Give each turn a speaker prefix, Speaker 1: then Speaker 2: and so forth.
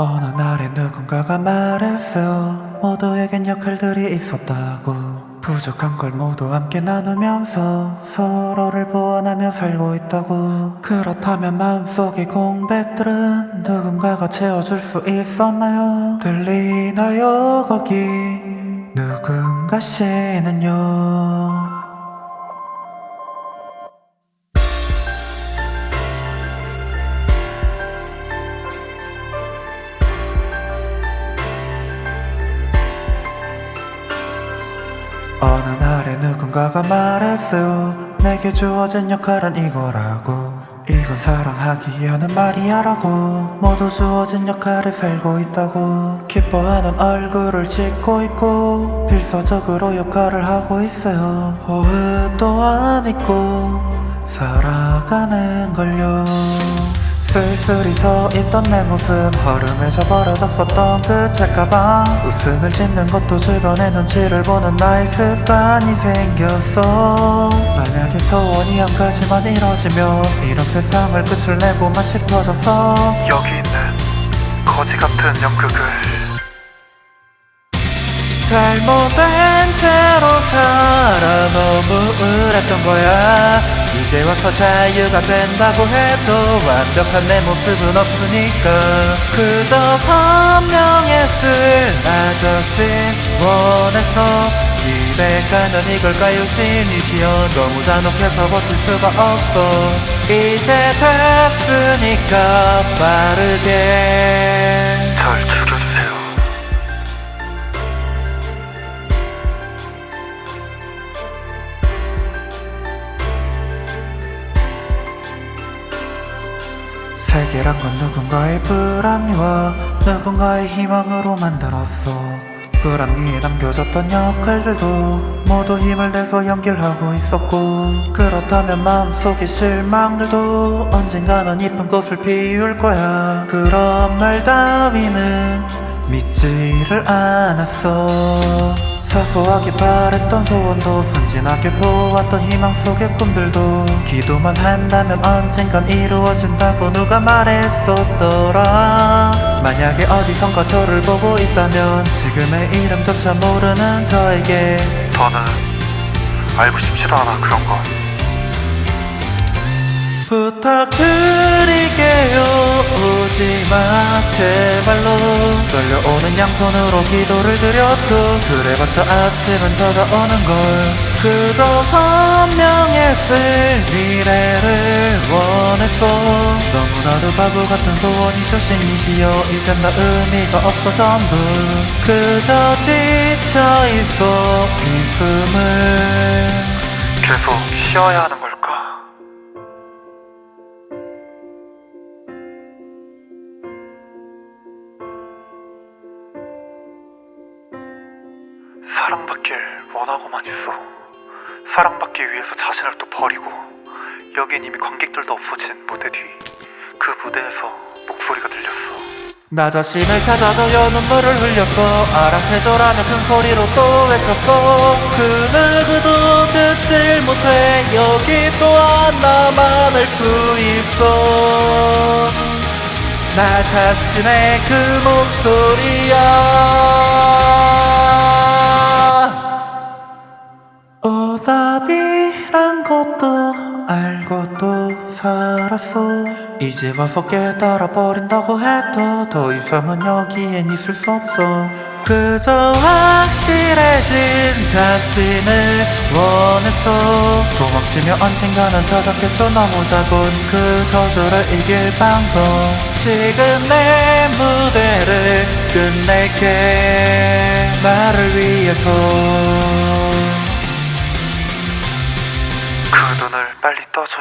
Speaker 1: 어느 날에 누군가가 말했어요 모두에겐 역할들이 있었다고. 부족한 걸 모두 함께 나누면서 서로를 보완하며 살고 있다고. 그렇다면 마음속의 공백들은 누군가가 채워줄 수 있었나요? 들리나요 거기? 누군가 씨는요 누군가가 말했어요. 내게 주어진 역할은 이거라고. 이건 사랑하기 위하는 말이야라고. 모두 주어진 역할을 살고 있다고. 기뻐하는 얼굴을 짓고 있고 필사적으로 역할을 하고 있어요. 호흡도 안 잊고 살아가는 걸요 쓸쓸히 서 있던 내 모습. 허름해져 버려졌었던 그 책가방. 웃음을 짓는 것도 주변의 눈치를 보는 나의 습관이 생겼어. 만약에 소원이 한 가지만 이뤄지면 이런 세상을 끝을 내고만 싶어졌어.
Speaker 2: 여기 있는 거지 같은 연극을.
Speaker 1: 잘못된 채로 살아 너무 우울했던 거야 이제 와서 자유가 된다고 해도 완벽한 내 모습은 없으니까. 그저 선명했을 아저씨 원해서 입에 가는 이걸까요 신이시여. 너무 잔혹해서 버틸 수가 없어. 이제 됐으니까 빠르게 세계란 건 누군가의 불합리와 누군가의 희망으로 만들었어. 불합리에 남겨졌던 역할들도 모두 힘을 내서 연결하고 있었고 그렇다면 마음속의 실망들도 언젠가는 이쁜 꽃을 피울 거야. 그런 말 따위는 믿지를 않았어 사소하게 바랬던 소원도 순진하게 보았던 희망 속의 꿈들도 기도만 한다면 언젠간 이루어진다고 누가 말했었더라. 만약에 어디선가 저를 보고 있다면 지금의 이름조차 모르는 저에게
Speaker 2: 저는 알고 싶지도 않아 그런 건
Speaker 1: 부탁드릴게요 오지마. 제발로 떨려오는 양손으로 기도를 드려도 그래봤자 아침은 찾아오는 걸. 그저 선명했을 미래를 원했어. 너무나도 바보 같은 소원이죠 신이시여. 이젠 다 의미가 없어 전부. 그저 지쳐있어 이 숨을.
Speaker 2: 계속 쉬어야 하는 걸까 사랑받길 원하고만 있어. 사랑받기 위해서 자신을 또 버리고 여긴 이미 관객들도 없어진 무대 뒤 그 무대에서 목소리가 들렸어.
Speaker 1: 나 자신을 찾아줘요 눈물을 흘렸어. 알아채줘라며 큰 소리로 또 외쳤어. 그 누구도 듣질 못해. 여기 또한 나만 알수 있어. 나 자신의 그 목소리야 살았어. 이제 와서 깨달아 버린다고 해도 더 이상은 여기엔 있을 수 없어. 그저 확실해진 자신을 원했어. 도망치며 언젠가는 찾았겠죠. 너무 작은 그 저주를 이길 방법. 지금 내 무대를 끝낼게. 나를 위해서.
Speaker 2: 그 눈을 빨리 떠줘